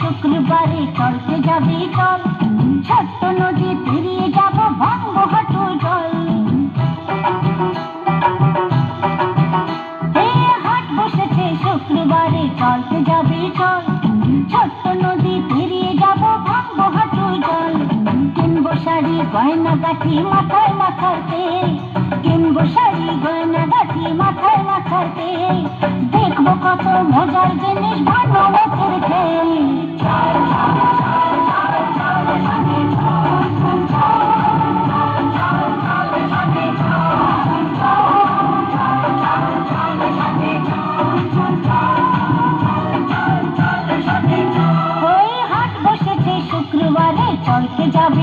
শুক্রবারে চলতে যাবি চল। ছোট্ট নদী পেরিয়ে যা গয়না গাঠি মাথায় মাথাতে কিনবো শাড়ি, গয়না গাঠি মাথায় মাথাতে দেখব কত মজার জিনিস ভালো লোকের শুক্রবারে, চলতে যাব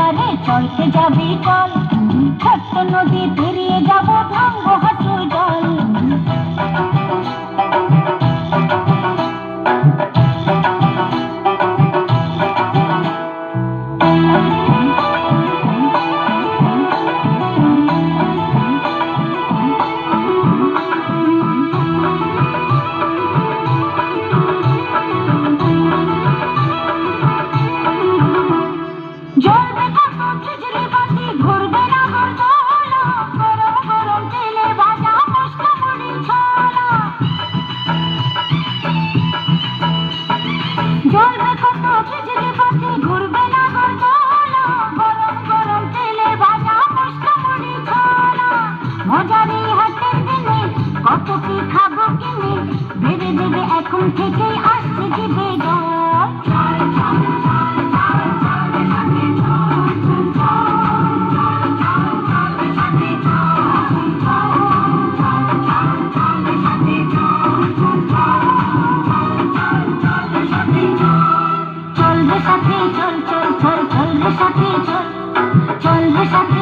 দুয়ারে চলতে যাবি চল ছোট্ট নদী পেরিয়ে যাব ভাঙ্গ কত কি খাব কিনে ভেবে ভেবে এখন থেকেই আসছে সাথে চল চল সাথে